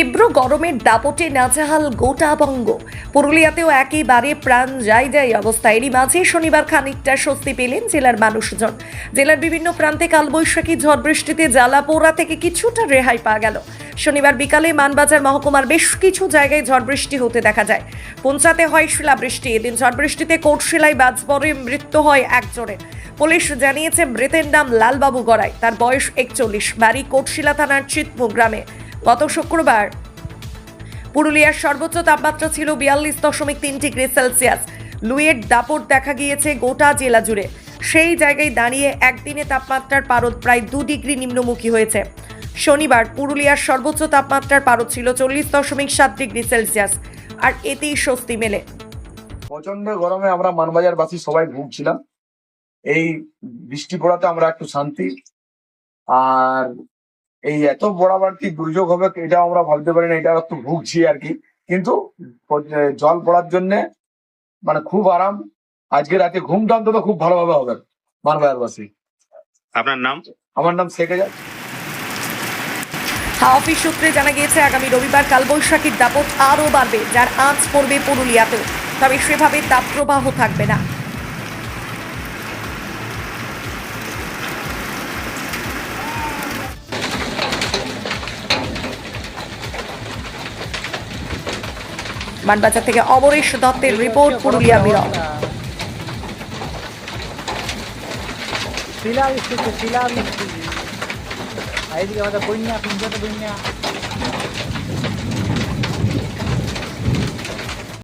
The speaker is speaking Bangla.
তীব্র গরমের দাপটে নাজেহাল গোটা বঙ্গ। পুরুলিয়াতেও একেবারে প্রাণ যাই যাই অবস্থা। এরই মাঝে শনিবার খানিকটা স্বস্তি পেলেন জেলার মানুষজন। জেলার বিভিন্ন প্রান্তে কালবৈশাখী ঝড় বৃষ্টিতে জ্বালা পোড়া থেকে কিছুটা রেহাই পাওয়া গেল। শনিবার বিকালে মানবাজার মহকুমার বেশ কিছু জায়গায় ঝড় বৃষ্টি হতে দেখা যায়। পঞ্চাতে হয় শিলাবৃষ্টি। এদিন ঝড় বৃষ্টিতে কোটশিলায় বাজ পড়ে, মৃত্যু হয় একজনের। পুলিশ জানিয়েছে, মৃতের নাম লালবাবু গড়াই। তার বয়স একচল্লিশ। বাড়ি কোটশিলা থানার চিতমু গ্রামে। গত শুক্রবার পুরুলিয়ার সর্বোচ্চ তাপমাত্রা ছিল বিয়াল্লিশ দশমিক তিন ডিগ্রি সেলসিয়াস। লুয়ের দাপট দেখা গিয়েছে গোটা জেলা জুড়ে। সেই জায়গায় দাঁড়িয়ে একদিনে তাপমাত্রার পারদ প্রায় দু ডিগ্রি নিম্নমুখী হয়েছে। শনিবার পুরুলিয়ার সর্বোচ্চ তাপমাত্রার পারদ ছিল চল্লিশ দশমিক সাত ডিগ্রি সেলসিয়াস, আর এতেই স্বস্তি মেলে। প্রচণ্ড গরমে আমরা মানবাজার বাসী সবাই ভুগছিলাম। এই বৃষ্টি পড়াতে আমরা একটু শান্তি, আর এই এত বড় বাড়তি দুর্যোগ হবে এটা আমরা ভাবতে পারি না এটা একটু ভুগছি আর কি। কিন্তু জল পড়ার জন্য মানে খুব আরাম। আজকে রাতে ঘুমটা অন্তত খুব ভালোভাবে হবে মানবাজার বাসী আপনার নাম? আমার নাম শেখ হাজার হাওয়া অফিস সূত্রে জানা গিয়েছে আগামী রবিবার কালবৈশাখীর দাপট আরও বাড়বে যার আঁচ পড়বে পুরুলিয়াতেও। তবে সেভাবে তাপপ্রবাহ থাকবে না। মানবাজার থেকে অমরেশ দত্তের রিপোর্ট পুরুলিয়া বিরল। শিলাবৃষ্টি শিলা শিলাবৃষ্টি এইদিকে আমাদের বন্যা বন্যা